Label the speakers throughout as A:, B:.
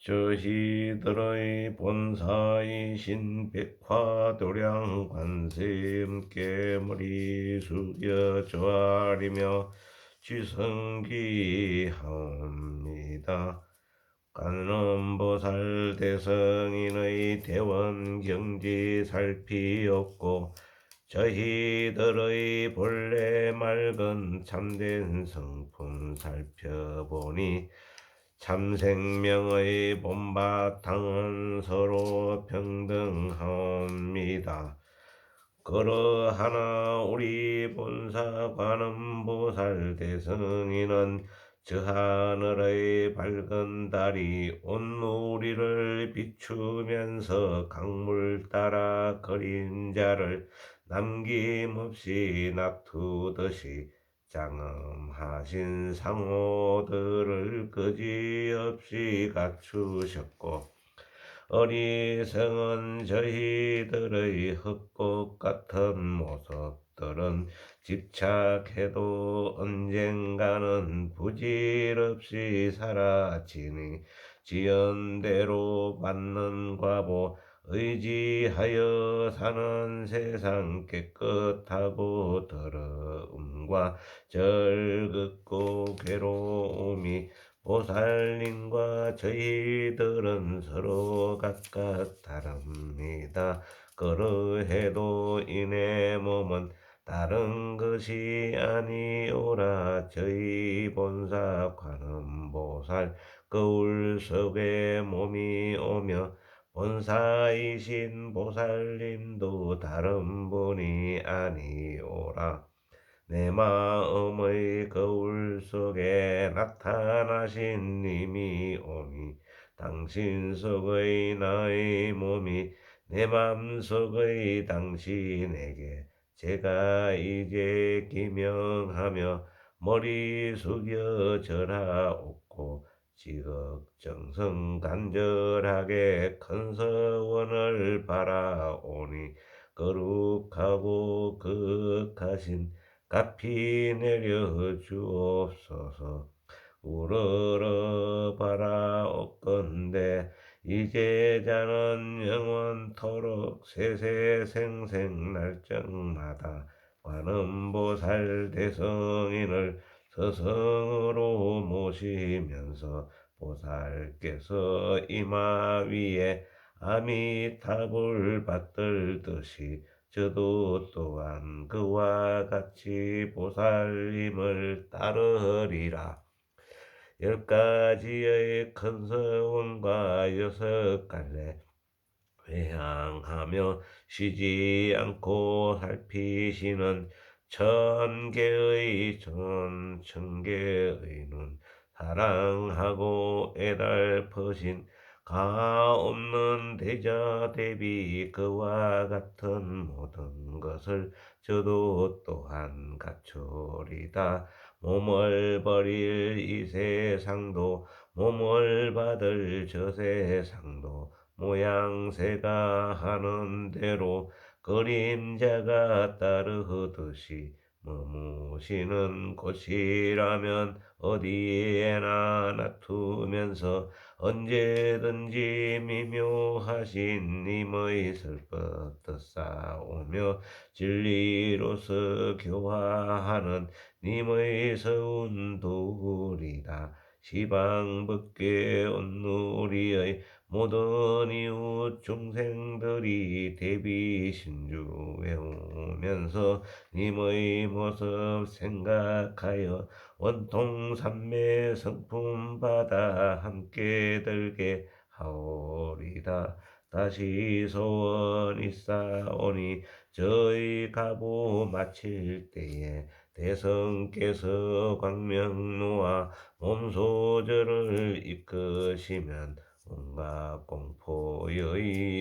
A: 저희들의 본사이신 백화도량 관세음께 머리 숙여 조아리며 지성기하옵니다. 관음보살 대성인의 대원 경지 살피었고 저희들의 본래 맑은 참된 성품 살펴보니 참생명의 본바탕은 서로 평등하옵니다. 그러하나 우리 본사 관음보살 대성인은 저 하늘의 밝은 달이 온 우리를 비추면서 강물 따라 그림자를 남김없이 납두듯이 장엄하신 상호들을 그지없이 갖추셨고 어리석은 저희들의 흙꽃 같은 모습들은 집착해도 언젠가는 부질없이 사라지니 지연대로 받는 과보 의지하여 사는 세상 깨끗하고 더러움과 절긋고 괴로움이 보살님과 저희들은 서로 각각 다릅니다. 그러해도 이내 몸은 다른 것이 아니오라 저희 본사 관음보살 거울 속에 몸이 오며 본사이신 보살님도 다른 분이 아니오라. 내 마음의 거울 속에 나타나신 님이 오니 당신 속의 나의 몸이 내 맘속의 당신에게 제가 이제 기명하며 머리 숙여 절하옵고 지극정성 간절하게 큰 서원을 바라오니 거룩하고 극하신 값이 내려 주옵소서. 우러러 바라옵건대 이제 자는 영원토록 세세생생 날정마다 관음보살 대성인을 서성으로 모시면서 보살께서 이마 위에 아미타불 받들듯이 저도 또한 그와 같이 보살님을 따르리라. 열 가지의 큰 서원과 여섯 갈래 회향하며 쉬지 않고 살피시는 천 개의 천, 천 개의 눈, 사랑하고 애달퍼신 가없는 대자 대비 그와 같은 모든 것을 저도 또한 갖추리다. 몸을 버릴 이 세상도 몸을 받을 저 세상도 모양새가 하는 대로 그림자가 따르듯이 머무시는 곳이라면 어디에나 놔두면서 언제든지 미묘하신 님의 슬퍼 뜻 싸오며 진리로서 교화하는 님의 서운 도리다. 시방법계 온누리의 모든 이웃 중생들이 대비 신주 외우면서 님의 모습 생각하여 원통 삼매 성품 받아 함께 들게 하오리다. 다시 소원이 쌓오니 저희 가보 마칠 때에 대성께서 광명루와 몸소절을 이끄시면 온갖 공포여이고서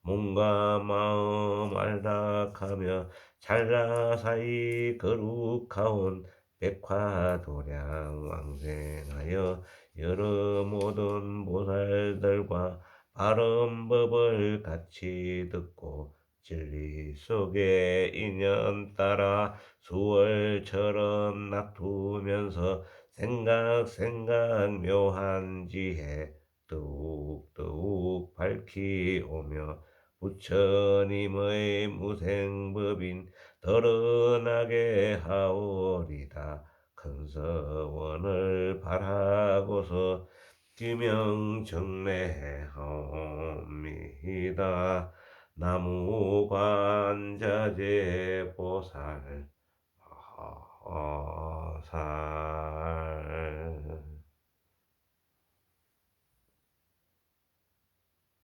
A: 몸과 마음 안락하며 찰나사이 거룩하온 백화도량 왕생하여 여러 모든 보살들과 바른 법을 같이 듣고 진리 속에 인연 따라 수월처럼 놔두면서 생각 생각 묘한 지혜 더욱더욱 밝히오며 부처님의 무생법인 드러나게 하오리다. 큰 서원을 바라고서 기명정례하옵니다. 나무관자재 보살 보살